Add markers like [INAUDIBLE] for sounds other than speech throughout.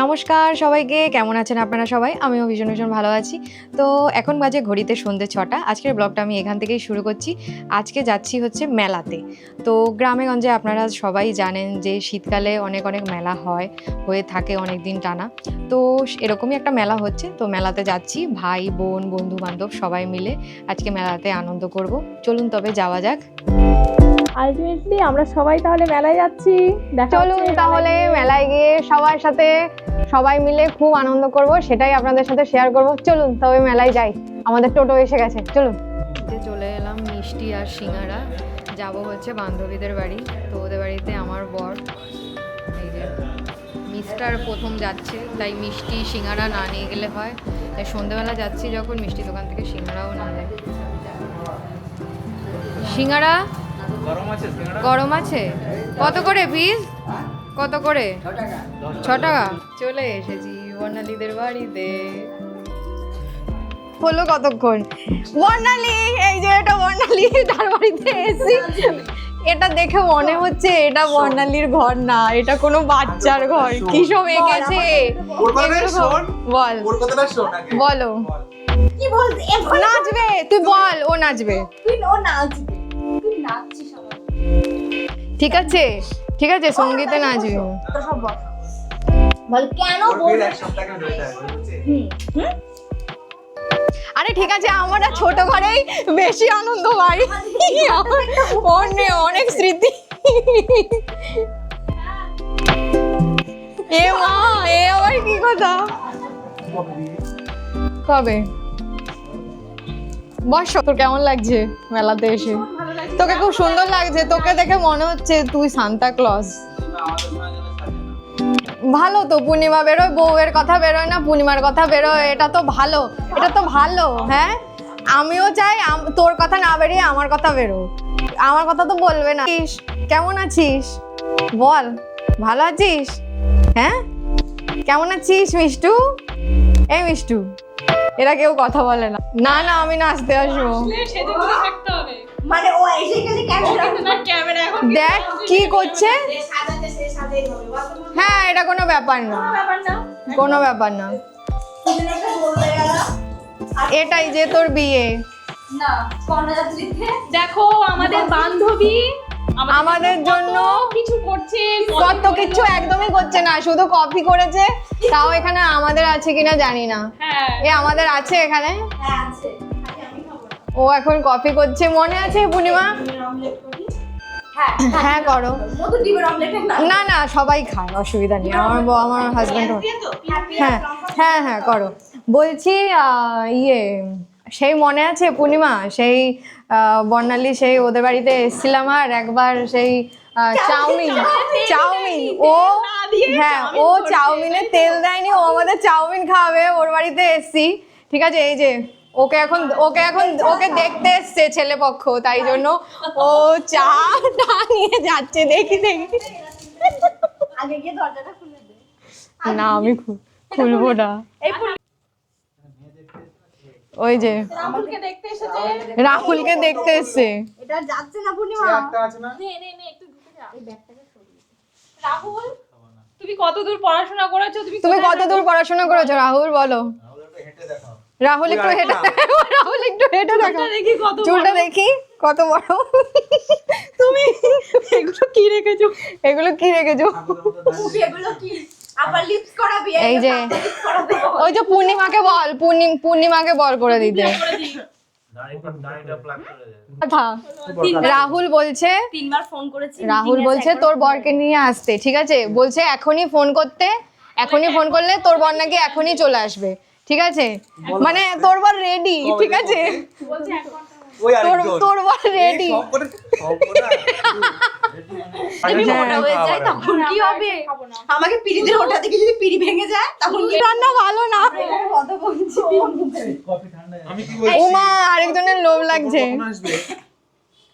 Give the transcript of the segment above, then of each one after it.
নমস্কার সবাইকে কেমন আছেন আপনারা সবাই? আমিও ভীষণ ভীষণ ভালো আছি। তো এখন বাজে ঘড়িতে সন্ধ্যে ছটা। আজকের ব্লগটা আমি এখান থেকেই শুরু করছি। আজকে যাচ্ছি হচ্ছে মেলাতে। তো গ্রামে গঞ্জে আপনারা সবাই জানেন যে শীতকালে অনেক অনেক মেলা হয় হয়ে থাকে অনেক দিন টানা। তো এরকমই একটা মেলা হচ্ছে। তো মেলাতে যাচ্ছি। ভাই বোন বন্ধু বান্ধব সবাই মিলে আজকে মেলাতে আনন্দ করব। চলুন তবে যাওয়া যাক। আলটিমেটলি আমরা সবাই তাহলে মেলায় যাচ্ছি। দেখা চলুন তাহলে মেলায় গিয়ে সবার সাথে সবাই মিলে খুব আনন্দ করব সেটাই আপনাদের সাথে শেয়ার করব। চলুন তবে মেলায় যাই। আমাদের টোটো এসে গেছে। চলুন। চলে এলাম মিষ্টি আর সিঙ্গারা। যাব হচ্ছে বান্ধবীদের বাড়ি। তো ওদের বাড়িতে আমার বর। এই যে মিস্টার প্রথম যাচ্ছে তাই মিষ্টি সিঙ্গারা না নিয়ে গেলে হয়। তাই সন্ধেবেলা যাচ্ছি যখন মিষ্টি দোকান থেকে সিঙ্গারাও না যায় সিঙ্গারা? গরম আছে কত করে পিস কত করে? ছ টাকা। চলে এসেছি বর্ণালীদের বাড়িতে। হলো কতক্ষণ? বর্ণালী এই যে এটা বর্ণালী তার বাড়িতে এসেছি এটা দেখে মনে হচ্ছে এটা বর্ণালীর ঘর না এটা কোনো বাচ্চার ঘর। কি সব এঁকেছে। বল। বলো। নাচবে? তুই বল ও নাচবে। তুই ও নাচবে। তুই ঠিক আছে। ঠিক আছে সঙ্গীতে নাচবে বল কেন আরে ঠিক আছে আমরা ছোট ঘরেই বেশি আনন্দ পাই অনেক অনেক স্মৃতি। এ মা এ আবার কি কথা? কবে? বস তোর কেমন লাগছে মেলাতে এসে? তোকে খুব সুন্দর লাগছে, তোকে দেখে মনে হচ্ছে তুই সান্তা ক্লজ ভালো তো, পূর্ণিমা বেরোয়, বউয়ের কথা বেরোয় না, পূর্ণিমার কথা বেরোয়, এটা তো ভালো, এটা তো ভালো হ্যাঁ? আমিও চাই তোর কথা না বেরিয়ে আমার কথা বেরো আমার কথা তো বলবে না। কেমন আছিস? বল, ভালো আছিস? হ্যাঁ? কেমন আছিস মিষ্টু? এই মিষ্টু, এরা কেউ কথা বলে না। না না, আমি নাচতে আসব। মানে ও এসে গেলে ক্যামেরা দেখ কি করছে? হ্যাঁ এটা কোনো ব্যাপার না। কোনো ব্যাপার না। এটাই যে তোর বিয়ে। দেখো আমাদের বান্ধবী আমাদের জন্য কিছু করছে কত কিছু একদমই করছে না শুধু কফি করেছে তাও এখানে আমাদের আছে কিনা জানি না। হ্যাঁ। এ আমাদের আছে এখানে? হ্যাঁ আছে। ও এখন কফি করছে, মনে আছে পূর্ণিমা? হ্যাঁ করো। না না, সবাই খায়, অসুবিধা নেই। আমার বউ, আমার হাজব্যান্ড হ্যাঁ হ্যাঁ হ্যাঁ করো। বলছি ইয়ে সেই মনে আছে পূর্ণিমা? সেই বর্ণালী, সেই ওদের বাড়িতে এসেছিলাম আর একবার সেই চাউমিন চাউমিন। ও হ্যাঁ ও চাউমিনে তেল দেয়নি, ও আমাদের চাউমিন খাওয়াবে, ওর বাড়িতে এসছি। ঠিক আছে, এই যে ওকে এখন ওকে এখন ওকে দেখতে এসছে ছেলে পক্ষ তাই জন্য ও চা টা নিয়ে যাচ্ছে দেখি দেখি। আগে গিয়ে দরজাটা খুলে দে। না আমি খুলবো না। ওই যে রাহুলকে দেখতে এসেছে। রাহুলকে দেখতে এসছে। এটা যাচ্ছে না পূর্ণিমা? একটা আছে না? নে নে নে একটু ঢুকে যা। রাহুল তুমি কত দূর পড়াশোনা করেছ? তুমি তুমি কোথায় কত দূর পড়াশোনা করেছ? রাহুল বলো। রাহুল একটু হেঁটে [LAUGHS] রাহুল একটু হেঁটে দেখো চুলটা দেখি। কত চুলটা দেখি কত বড়। [LAUGHS] তুমি এগুলো কি রেখেছো? এগুলো কি রেখেছো? এগুলো কি? আবার লিপস করাবি? এই যে ওই যে পূর্ণিমাকে বল পূর্ণিম পূর্ণিমাকে বল করে দিতে। করে দিই কথা রাহুল বলছে তিনবার ফোন করেছি রাহুল বলছে তোর বরকে নিয়ে আসতে। ঠিক আছে? বলছে এখনই ফোন করতে এখনই ফোন করলে তোর বর নাকি এখনই চলে আসবে। ঠিক আছে? মানে তোর বার রেডি ঠিক আছে? বলছে এক ঘণ্টা ওই তোর। তোর বর রেডি সব করে- সব করে না। যদি মোটা যায় তখন কি হবে? আমাকে পিড়িদের ওটা থেকে যদি পিড়ি ভেঙে যায় তখন কি রান্না ভালো না? আরেকজনের লোভ লাগছে।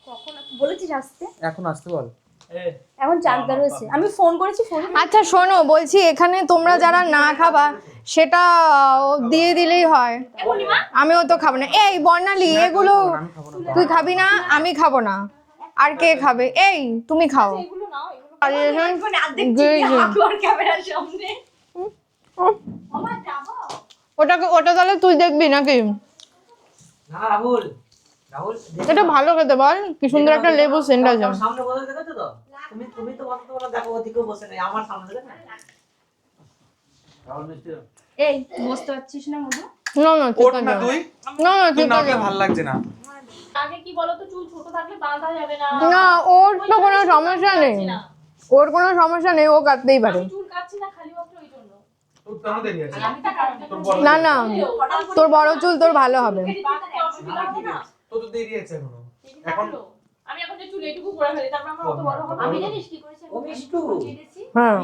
কখন বলেছিস আসতে? এখন আসতে বল। এখন চার্জার হয়েছে আমি ফোন করেছি ফোন আচ্ছা শোনো বলছি এখানে তোমরা যারা না খাবা সেটা ও দিয়ে দিলেই হয়। আমিও তো খাব না। এই বর্ণালি এগুলো তুই খাবি না আমি খাব না। আর কে খাবে? এই তুমি খাও। সামনে। ওটাকে ওটা তাহলে তুই দেখবি নাকি? না রাহুল। এটা ভালো খেতে বল কি সুন্দর একটা লেবু সেন্ট আছে সামনে বসে দেখেছ তো? তুমি তুমি তো বসে তোমরা দেখো ওদিকেও বসে নেই আমার সামনে দেখো এই বসতে পারছিস না মধু? না না ঠিক আছে না তুই? না না তুই ঠিক আছে। ভালো লাগছে না। আগে কি বলো তো চুল ছোট থাকলে বাঁধা যাবে না। না ওর তো কোনো সমস্যা নেই। ওর কোনো সমস্যা নেই ও কাটতেই পারে। আমি চুল কাটছি না খালি মাত্র ওই জন্য। বড় না না তোর বড় চুল তোর ভালো হবে। তোর তো দেরি আছে এখনও। এখন আমি এখন যে চুল এটুকু করে ফেলি তারপর আমার অত বড় হবে আমি জানিস কি করেছি? ও মিষ্টু। হ্যাঁ।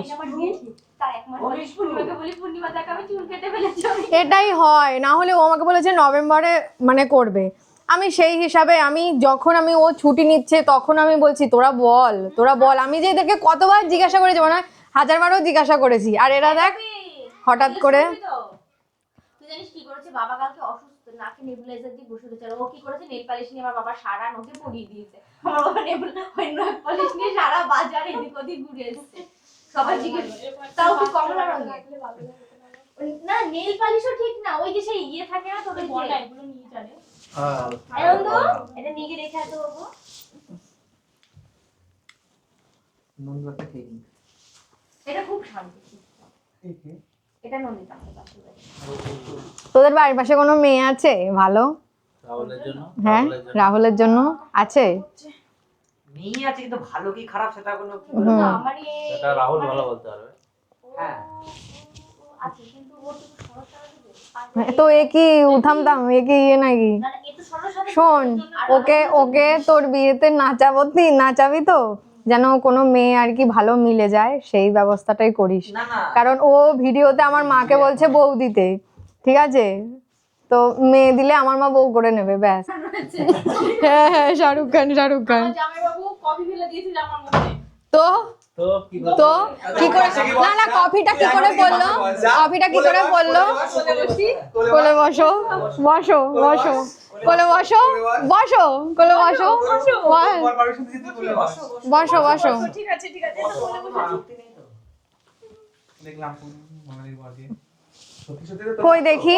এটাই হয়। না হলে ও আমাকে বলেছে নভেম্বরে মানে করবে। আমি সেই হিসাবে আমি যখন আমি ও ছুটি নিচ্ছে তখন আমি বলছি তোরা বল তোরা বল। আমি যে এদেরকে কতবার জিজ্ঞাসা করেছি মানে হাজারবারও জিজ্ঞাসা করেছি। আর এরা দেখ হঠাৎ করে জানিস কি করেছে? বাবা কালকে অসুস্থ নাকে নেবুলাইজার দিয়ে বসে রয়েছে। ও কি করেছে? নেল পালিশ নিয়ে আমার বাবা সারা নখে পরিয়ে দিয়েছে। আমার বাবা নেবুল ওই পালিশ নিয়ে সারা বাজার এদিক ওদিক ঘুরে এসেছে। সবাই জিজ্ঞেস তাও কি কমলা রঙের? না নেল পালিশও ঠিক না। ওই যে সেই ইয়ে থাকে না তোদের বল এগুলো নিয়ে জানে আনন্দ এটা নিয়ে গিয়ে রেখে আসো বাবু। নন্দু খেয়ে এটা খুব শান্তি। এটা নন্দিতা। তোদের বাড়ির পাশে কোনো মেয়ে আছে? ভালো? হ্যাঁ? রাহুলের জন্য? আছে? মেয়ে আছে কিন্তু ভালো কি খারাপ সেটা কোনো রাহুল ভালো বলতে পারবে। হ্যাঁ। আছে কিন্তু ওর তো তো এ কি উঠামতাম? এ কি ইয়ে নাকি? শোন ওকে ওকে তোর বিয়েতে নাচাবতি নাচাবি তো? যেন কোনো মেয়ে আর কি ভালো মিলে যায় সেই ব্যবস্থাটাই করিস। কারণ ও ভিডিওতে আমার মাকে বলছে বউ দিতে। ঠিক আছে? তো মেয়ে দিলে আমার মা বউ করে নেবে ব্যাস। হ্যাঁ হ্যাঁ শাহরুখ খান শাহরুখ খান। তো তো কি করে না না কফিটা কি করে বলল কফিটা কি করে বলল কোলে বসো বসো বসো কোলে বসো বসো কোলে বসো বস- বস। ঠিক আছে ঠিক আছে দেখলাম কই দেখি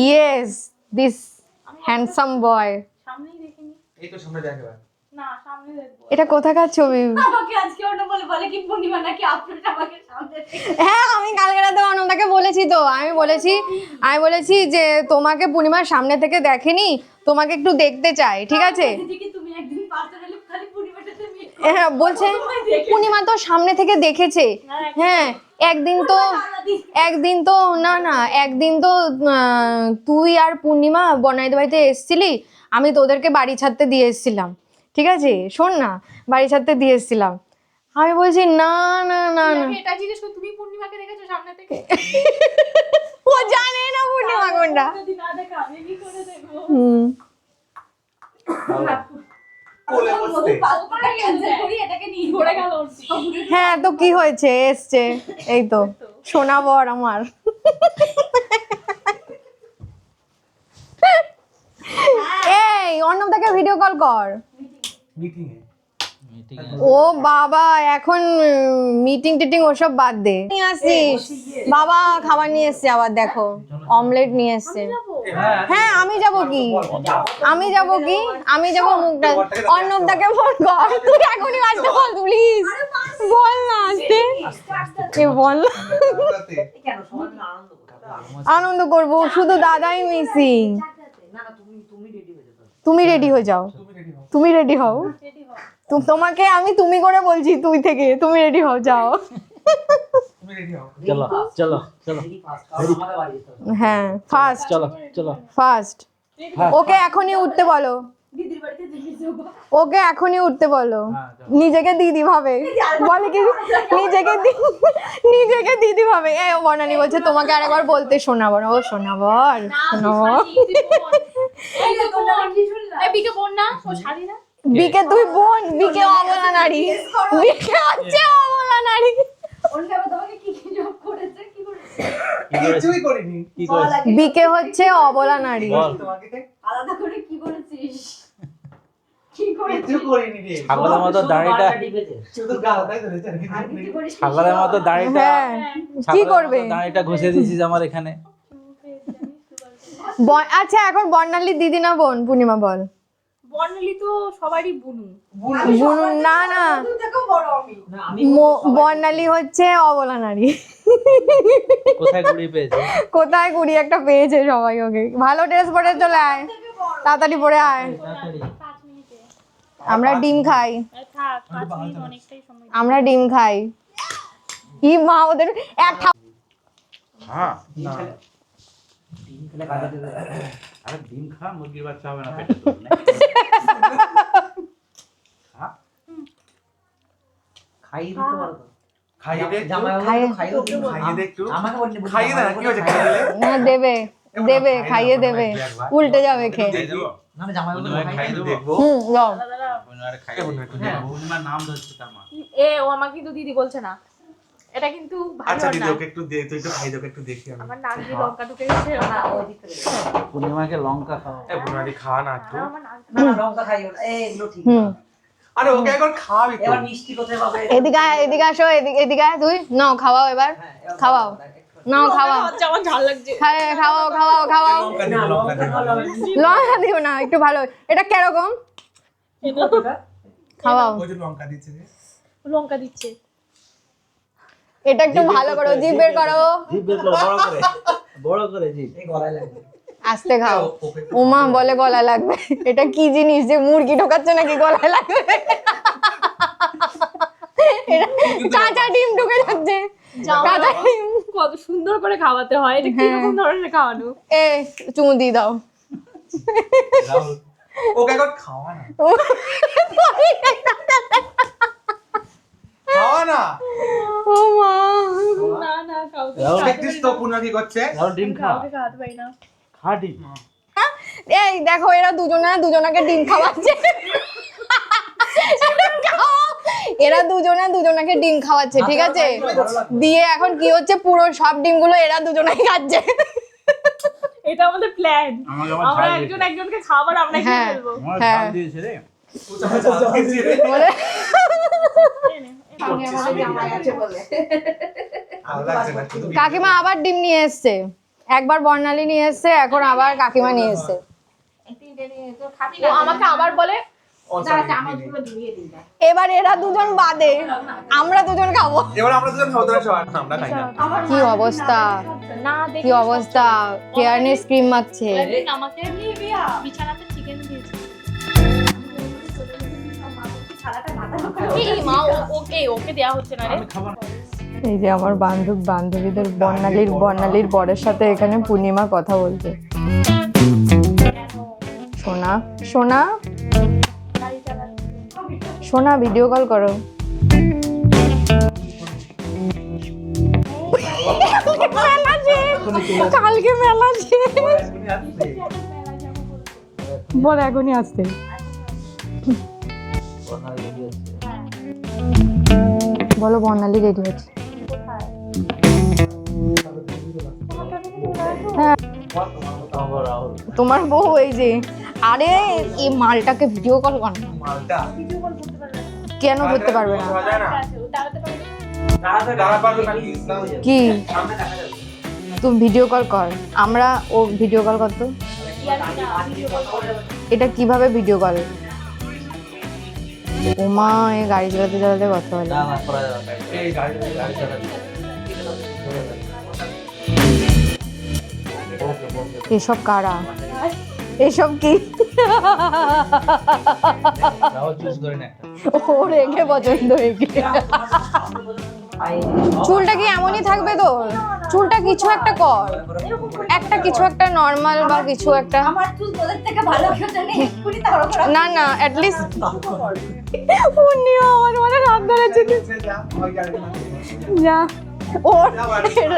ইয়েস দিস হ্যান্ডসাম বয় সামনেই দেখিনি এই তো সামনে দেখে এটা কোথাকার ছবি? আমাকে আজকে ওটা বলে বলে কি পূর্ণিমা নাকি আপনার আমাকে সামনে হ্যাঁ আমি কালকে রাতে অনন্দাকে বলেছি তো। আমি বলেছি আমি বলেছি যে তোমাকে পূর্ণিমার সামনে থেকে দেখেনি তোমাকে একটু দেখতে চাই ঠিক আছে? তুমি একদিন হ্যাঁ বলছে পূর্ণিমা তো সামনে থেকে দেখেছে। হ্যাঁ একদিন তো একদিন তো না না একদিন তো তুই আর পূর্ণিমা বনাইদ বাড়িতে এসেছিলি আমি তোদেরকে বাড়ি ছাড়তে দিয়ে এসেছিলাম। ঠিক আছে? শোন না বাড়ি ছাড়তে দিয়ে এসেছিলাম। আমি বলছি না না না না। এটা জিজ্ঞেস করি তুমি পূর্ণিমাকে দেখেছ সামনে থেকে? [LAUGHS] ও জানে না পূর্ণিমা কোনটা। যদি না দেখা আমি কি করে দেখব? হুম। হ্যাঁ তো কি হয়েছে? এসছে। এই তো সোনা বর আমার। [LAUGHS] এই অন্নদাকে ভিডিও কল কর। মিটিং এ। ও বাবা এখন মিটিং টিটিং ওসব বাদ দে। নিয়ে আসছিস বাবা খাবার নিয়ে এসছে আবার দেখো। অমলেট নিয়ে এসছে। হ্যাঁ। আমি যাব কি? আমি যাব কি? আমি যাব মুখটা অর্ণবদাকে ফোন কর তুই এখনই আসতে বল প্লিজ বল না আসতে। এ বল আনন্দ করব শুধু দাদাই মিসিং না না তুমি তুমি রেডি হয়ে যেতে তুমি রেডি হয়ে যাও। তুমি রেডি হও? তোমাকে আমি তুমি করে বলছি তুই থেকে তুমি রেডি হও যাও। চলো চলো চলো। হ্যাঁ ফার্স্ট চলো চলো। ফার্স্ট ওকে এখনই উঠতে বলো। ওকে এখনই উঠতে বলো। হ্যাঁ, নিজেকে দিদি ভাবে। বলে কি? নিজেকে দি- নিজেকে দিদি ভাবে। এ বর্ণালী বলছে তোমাকে আরেকবার বলতে শোনাবো ও শোনাবো এই বিকে বোন না? ও শাড়ি বিকে তুই বোন বিকে অবলা নারী। বিকে হচ্ছে অবলা নারী। বিকে হচ্ছে অবলা নারী। আলাদা করে কি করেছিস ছাগলের মতো দাড়িটা ছাগলের মতো দাড়িটা হ্যাঁ। কি করবে? দাড়িটা ঘষে দিয়েছিস আমার এখানে। আচ্ছা এখন বর্ণালী দিদি না বোন? পূর্ণিমা বল। বর্ণালী তো সবারই বুনু। বুনু। না না। না আমি ম- বর্ণালী হচ্ছে অবলা নারী। কোথায় পেয়েছে? কোথায় কুড়ি একটা পেয়েছে সবাই ওকে। ভালো ড্রেস পরে চলে আয়। তাড়াতাড়ি পরে আয়। আমরা ডিম খাই। এ, থাক পাঁচ মিনিট অনেকটাই সময় আমরা ডিম খাই। কি মা ওদের এক হ্যাঁ। কাজে আরে ডিম খা মুরগির বাচ্চা হবে না পেটে তোর না খাইয়ে দিতে পারো তো। খাইয়ে দে একটু। জামাই খাইয়ে- খাইয়ে দিতে খাইয়ে দে একটু। আমাকে বলনি খাইয়ে দে না, কি হয়েছে? খাইয়ে দিলে? হ্যাঁ দেবে। দেবে খাইয়ে দেবে। উল্টে যাবে খেয়ে। না না হুম এ ও আমাকে কিন্তু দিদি বলছে না। এটা কিন্তু আচ্ছা দিদি ওকে একটু দে তুই একটু খাই দে একটু দেখি আমি। আমার নাক দিয়ে লঙ্কা ঢুকে গেছে না ওই দিক পূর্ণিমাকে লঙ্কা খাওয়া এ বুনারি খাওয়া না একটু। না না লঙ্কা খাইও না। এই ঠিক আরে ওকে একবার খাওয়াবি এবার মিষ্টি কোথায় পাবে? এদিকে এদিকে আসো এদিকে এদিকে তুই। নাও খাওয়াও হ্যাঁ, এবার খাওয়াও। নাও খাওয়াও। হচ্ছে আমার ঝাল লাগছে। হ্যাঁ খাওয়াও খাওয়াও খাওয়াও। লঙ্কা না, দিও। না একটু ভালো। এটা কীরকম? খাওয়াও। লঙ্কা দিচ্ছে লঙ্কা দিচ্ছে। এটা একটু ভালো করো জিভ বের করো। জিভ বের করো বড় করে বড় করে জিভ। এই গলায় লাগবে। আস্তে খাও। উমা বলে গলায় লাগবে। এটা কি জিনিস যে মুরগি ঢোকাচ্ছে নাকি গলায় লাগবে? কাঁচা ডিম ঢুকে যাচ্ছে। কাঁচা ডিম কত সুন্দর করে খাওয়াতে হয় এটা হ্যাঁ। কীরকম ধরনের খাওয়ানো? এ চুমু দিয়ে দাও। ওকে একবার খাওয়া না। খাওয়া না? ও মা। না না খাওয়াতে দেখছিস তো পুনা কি করছে? রাহুল ডিম খা। খাওয়াতে পারি না। খা ডিম। এই দেখো এরা দুজনে দুজনাকে ডিম খাওয়াচ্ছে। এরা দুজনে দুজনাকে ডিম খাওয়াচ্ছে ঠিক আছে? দিয়ে এখন কি হচ্ছে পুরো সব ডিমগুলো এরা দুজনেই খাচ্ছে। এটা আমাদের প্ল্যান আমরা একজন একজনকে খাবার আমরা খেয়ে হ্যাঁ। ফেলব। হ্যাঁ। বলে? কাকিমা আবার ডিম নিয়ে এসছে। একবার বর্ণালী নিয়ে এসছে এখন আবার কাকিমা নিয়ে এসছে। আমাকে আবার বলে এবার এরা দুজন বাদে। আমরা দুজন খাব। এবার আমরা দুজন খাব তোরা সবাই। আমরা খাই না। কি অবস্থা? না কি অবস্থা? ফেয়ারনেস ক্রিম একদিন আমাকে বিছানাতে চিকেন দিয়েছে। এই মা ও- ওকে ওকে দেয়া হচ্ছে না রে। আমি খাব না। এই যে আমার বান্ধব বান্ধবীদের বর্ণালীর বর্ণালীর বরের সাথে এখানে পূর্ণিমা কথা বলছে। সোনা সোনা? সোনা ভিডিও কল করো। কালকে মেলা বল এখনই আসতে। বলো, বর্ণালী রেডি হচ্ছে তোমার তোমার বউ এই যে, আরে, এই মালটাকে ভিডিও কল কর মালটা? কেন করতে পারবে না? কি? তুমি ভিডিও কল কর। আমরা ও ভিডিও কল করতো? এটা কীভাবে ভিডিও কল ওমা এই গাড়ি চালাতে চালাতে। কথা চালাবি এসব কারা? এসব কি? রাহুল চুজ করে না একটা। ও রেখে পছন্দ একে চুলটা কি এমনই থাকবে তো? চুলটা কিছু একটা কর। একটা কিছু একটা নর্মাল বা কিছু একটা। না না অ্যাটলিস্ট পূর্ণিমা আমার মানে হাত ধরেছে। যা। ওর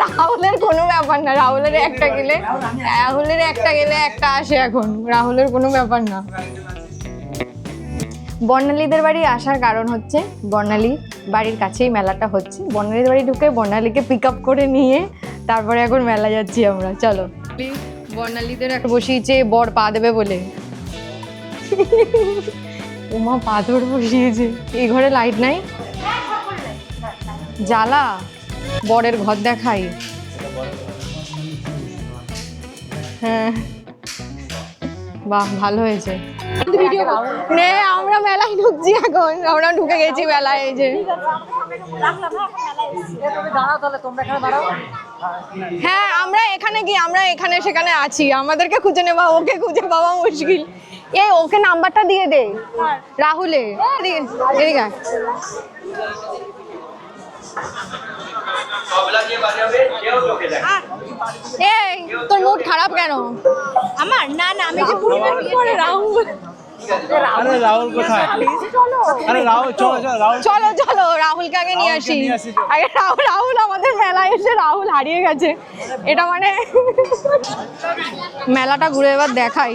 রাহুলের কোনো ব্যাপার না, রাহুলের একটা গেলে, রাহুলের একটা গেলে একটা আসে এখন, রাহুলের কোনো ব্যাপার না। বর্ণালীদের বাড়ি আসার কারণ হচ্ছে, বর্ণালী বাড়ির কাছেই মেলাটা হচ্ছে। বর্ণালীদের বাড়ি ঢুকে বর্ণালীকে পিক আপ করে নিয়ে তারপরে এখন মেলা যাচ্ছি আমরা, চলো। বর্ণালীদের একটা বসিয়েছে, বর পা দেবে বলে। উমা পাথর বসিয়েছে এই ঘরে লাইট নাই? জ্বালা? বরের ঘর দেখাই। হ্যাঁ। বাহ, ভালো হয়েছে। আমরা মেলায় ঢুকছি এখন। আমরা ঢুকে গেছি মেলায়, এই যে। হ্যাঁ আমরা এখানে কি? আমরা এখানে সেখানে আছি। আমাদেরকে খুঁজে নেবা ওকে খুঁজে পাওয়া মুশকিল। এই ওকে নাম্বারটা দিয়ে দে। রাহুলে এদিকে। এই তোর মুড খারাপ কেন? আমার? না না আমি যে পরিবার বিয়ে রাহুল। আরে রাহুল কোথায়? আরে রাহুল চলো চলো চলো চলো রাহুলকে আগে নিয়ে আসি। আগে রাহুল রাহুল আমাদের মেলায় এসে রাহুল হারিয়ে গেছে। এটা মানে মেলাটা ঘুরে এবার দেখাই।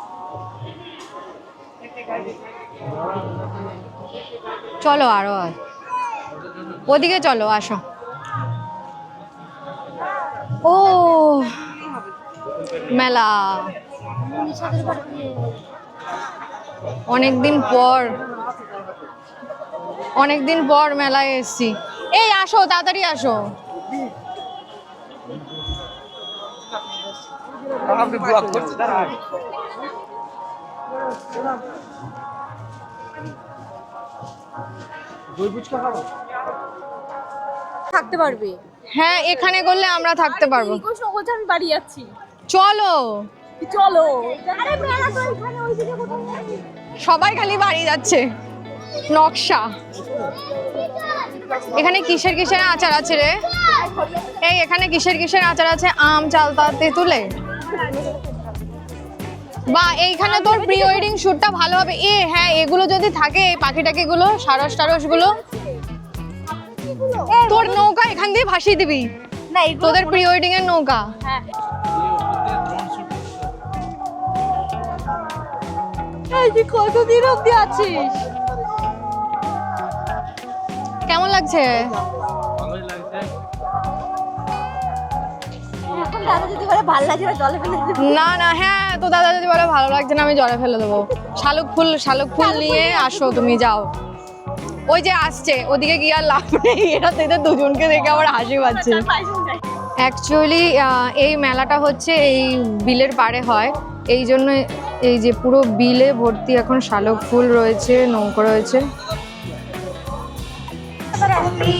চলো আরও। ওদিকে চলো, আসো। ও, মেলা। অনেকদিন পর অনেকদিন পর মেলায় এসছি। এই আসো, তাড়াতাড়ি আসো। থাকতে পারবে? হ্যাঁ এখানে করলে আমরা থাকতে পারব। আমি বাড়ি যাচ্ছি। চলো। চলো। সবাই খালি বাড়ি যাচ্ছে। নকশা। এখানে কিসের কিসের আচার আছে রে? এই এখানে কিসের কিসের আচার আছে? আম চালতা তেঁতুলে? বা এইখানে তোর প্রি ওয়েডিং শ্যুটটা ভালো হবে। এ হ্যাঁ এগুলো যদি থাকে এই পাখি টাকিগুলো সারস টারসগুলো তোর নৌকা এখান দিয়ে ভাসিয়ে দিবি। না তোদের প্রি ওয়েডিং এর নৌকা। হ্যাঁ। তুই কতদিন অব্দি আছিস? কেমন লাগছে? না জলে ফেলে দিবি। না না হ্যাঁ তো দাদা যদি বলে ভালো লাগছে না আমি জলে ফেলে দেবো। শালুক ফুল শালুক ফুল নিয়ে আসো তুমি যাও। ওই যে আসছে ওদিকে গিয়ে আর লাভ নেই এরা এদের দুজনকে দেখে আমার হাসি পাচ্ছে। অ্যাকচুয়ালি এই মেলাটা হচ্ছে এই বিলের পাড়ে হয়। এই জন্য এই যে পুরো বিলে ভর্তি এখন শালুক ফুল রয়েছে নৌকো রয়েছে। এই,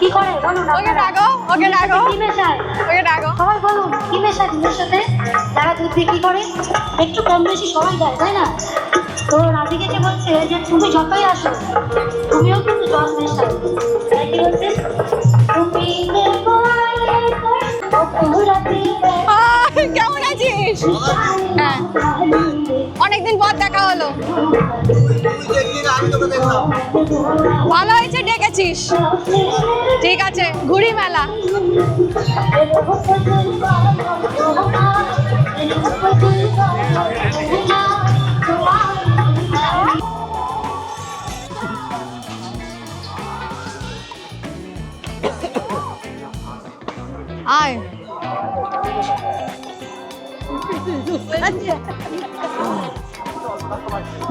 কি করে? বলুন ওকে ডাকো ওকে ডাকো। কি মেশায়? ওকে ডাকো। সবাই বলুন কি মেশায় দুধের সাথে? যারা দুধ বিক্রি করে? একটু কম বেশি সবাই দেয় তাই না? তো যে বলছে যে তুমি যতই আসো তুমিও কিন্তু জল মেশাও। তাই কি বলছে? তুমি কেমন আছিস? হ্যাঁ। অনেকদিন পর দেখা হলো। ভালো হয়েছে ডেকেছিস? ঠিক আছে ঘুরি মেলা। আয়।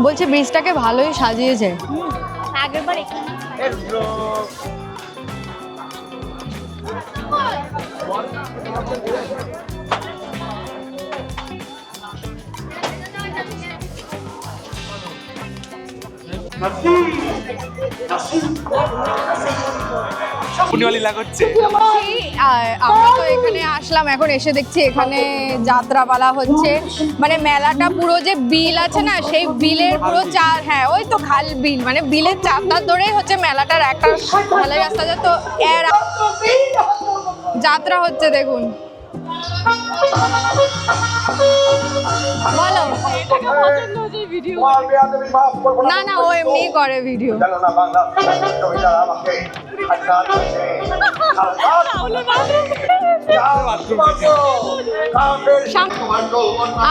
বলছে ব্রিজটাকে ভালোই সাজিয়েছে। আগের বার এখানে পূর্ণিমা করছে আমরা তো এখানে আসলাম এখন এসে দেখছি এখানে যাত্রাপালা হচ্ছে। মানে মেলাটা পুরো যে বিল আছে না সেই বিলের পুরো চার হ্যাঁ ওই তো খাল বিল মানে বিলের ধরেই হচ্ছে মেলাটার একটা ঢালাই রাস্তা তো এর যাত্রা হচ্ছে দেখুন। বলো। না না, ও এমনি করে ভিডিও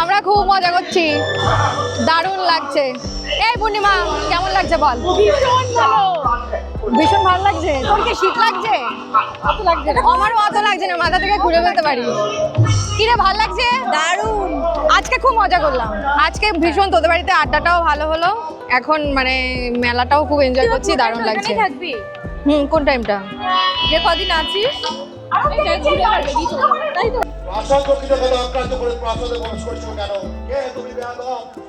আমরা খুব মজা করছি। দারুণ লাগছে। এই পূর্ণিমা, কেমন লাগছে বল? ভীষণ ভালো। ভীষণ ভালো লাগছে। তোর কি শীত লাগছে? কত লাগছে আমারও অত লাগছে না মাথা থেকে ঘুরে ফেলতে পারি। কিরে ভালো লাগছে? দারুণ। আজকে খুব মজা করলাম। আজকে ভীষণ তোদের বাড়িতে আড্ডাটাও ভালো হলো। এখন মানে মেলাটাও খুব এনজয় করছি দারুণ লাগছে। থাকবি? হুম কোন টাইমটা যে কদিন আছিস? আসবি তো তাই তো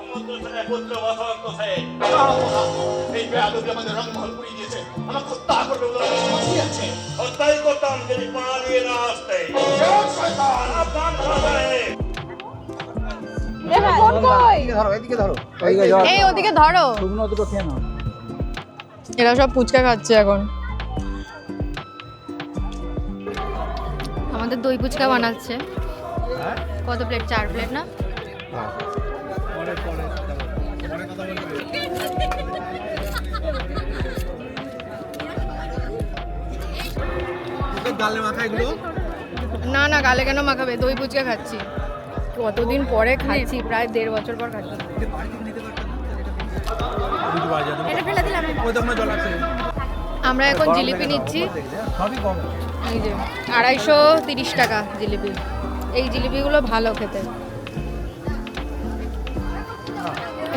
পুত্র বসন্ত সেন এই বেয়াদবি আমাদের রংমহল পুড়িয়ে দিয়েছে আমার হত্যা করবে বলে আছে হত্যাই করতাম যদি না আসতে এরা সব ফুচকা খাচ্ছে এখন। আমাদের দই ফুচকা বানাচ্ছে। কত প্লেট চার প্লেট না? গালে মাথা এগুলো না না গালে কেন মাখাবে? দই ফুচকা খাচ্ছি। কতদিন পরে খাচ্ছি? প্রায় দেড় বছর পর খাচ্ছি। আমরা এখন জিলিপি নিচ্ছি। এই যে আড়াইশো তিরিশ টাকা জিলিপি। এই জিলিপিগুলো ভালো খেতে।